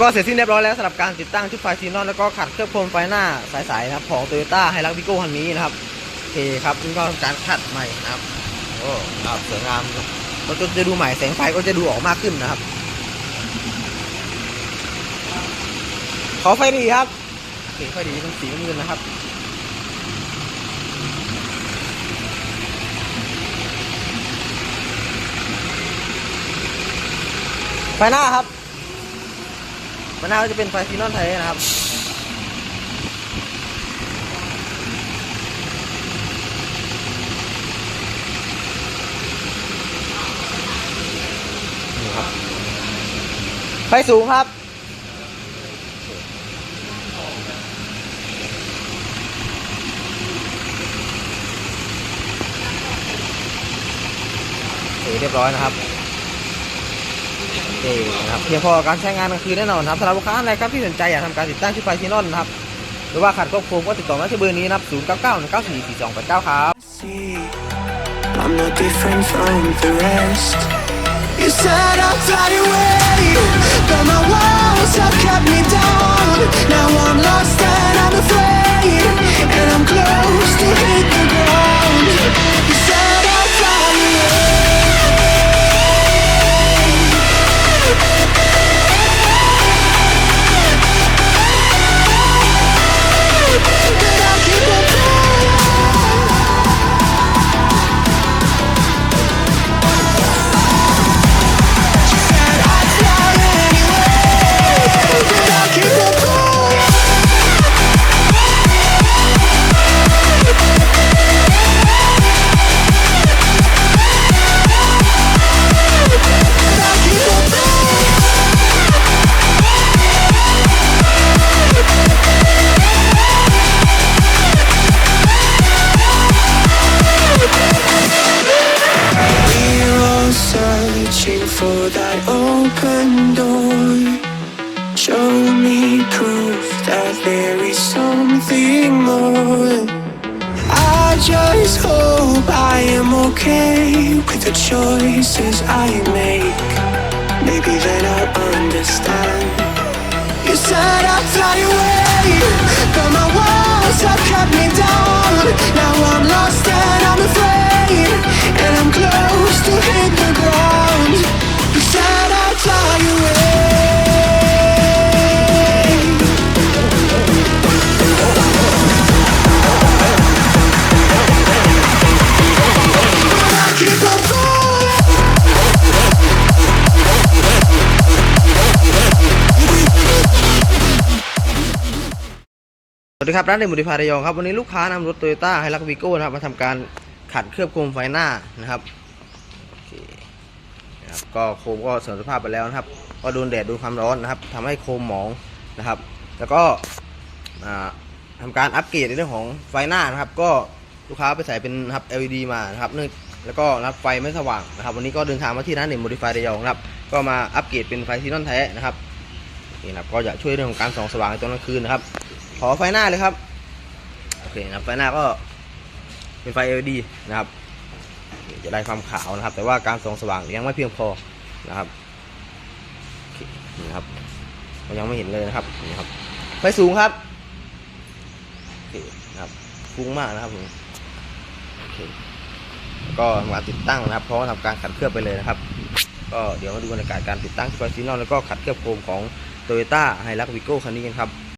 ก็เสร็จสิ้นเรียบร้อยแล้วสำหรับการติดตั้งชุดไฟซีนอนแล้วก็ขัดเคลือบโคมไฟหน้าสายๆนะครับของ Toyota h i l u x v i g o คันนี้นะครับโอเคครับนี่ก็การขัดใหม่นะครับโอ้ครับสวยงามรถก็จะดูใหม่แสงไฟก็จะดูออกมากขึ้นนะครับ ขอไฟดีครับโอเคไฟดีเป็นสีน้ำเงินนะครับไฟหน้าครับ ไฟหน้าก็จะเป็นไฟซีนอนไทยนะครับนี่ครับไฟสูงครับโอเคเรียบร้อยนะครับ โอเคนะครับเพียงพอการใช้งานกลางคืนแน่นอนนะครับสำหรับลูกค้าอะไรครับที่สนใจอยากทำการติดตั้งชุดไฟซีนอนนะครับหรือว่าขัดควบคุมก็ติดต่อมาที่เบอร์นี้นะครับ 0 9 9 1 9 4 4 2 8 9 ครับ I'm no different from the rest You said I'd fly away But my walls are for that open door. Show me proof that there is something more. I just hope I am okay with the choices I make. Maybe then I'll understand. You said I'd fly away, but my walls have kept me down. Now I'm lost and I'm afraid, สวัสดีครับร้านเดมุดิพาระยองครับวันนี้ลูกค้านำรถโตโยต้าไฮรักวิโก้นะครับมาทำการขัดเคลือบโคมไฟหน้านะครับโอเคนะครับก็โคมก็เสื่อมสภาพไปแล้วนะครับ ก็โดนแดดโดนความร้อนนะครับทำให้โคมหมองนะครับ แล้วก็ทำการอัปเกรดในเรื่องของไฟหน้านะครับ ก็ลูกค้าไปใส่เป็นนะครับ LED มานะครับเนื่องแล้วก็นะครับไฟไม่สว่างนะครับ วันนี้ก็เดินทางมาที่ร้านเดมุดิพาระยองนะครับก็มาอัปเกรดเป็นไฟซีนอนแท้นะครับนี่นะครับก็จะช่วยเรื่องของการส่องสว่างในตอนกลางคืนนะครับ ขอไฟหน้าเลยครับ โอเคนะครับ ไฟหน้าก็เป็นไฟ LED นะครับ จะได้ความขาวนะครับ แต่ว่าการส่องสว่างยังไม่เพียงพอนะครับนี่นะครับยังไม่เห็นเลยนะครับนี่ครับ ไฟสูงครับโอเคนะครับฟุ้งมากนะครับผมโอเคก็มาติดตั้งนะครับ เพราะว่าทำการขัดเคลือบไปเลยนะครับ ก็เดี๋ยวมาดูบรรยากาศการติดตั้งไฟซีนอนแล้วก็ขัดเคลือบโคมของ Toyota h i l u x Vigo คันนี้กันครับ